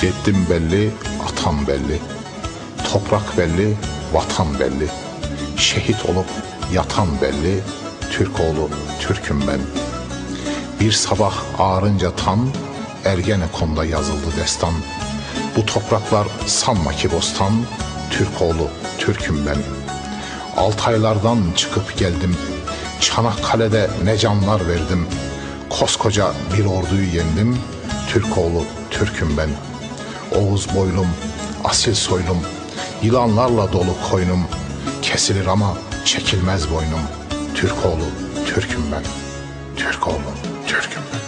Ceddim belli, atam belli. Toprak belli, vatan belli. Şehit olup yatan belli. Türk oğlu Türk'üm ben. Bir sabah ağarınca tan, Ergenekon'da yazıldı destan. Bu topraklar sanma ki bostan, Türk oğlu Türk'üm ben. Altaylardan çıkıp geldim, Çanakkale'de ne canlar verdim. Koskoca bir orduyu yendim, Türk oğlu Türk'üm ben. Oğuz boylum, asil soylum, yılanlarla dolu koynum. Kesilir ama çekilmez boynum. Türk oğlu Türk'üm ben. Türk oğlu Türk'üm ben.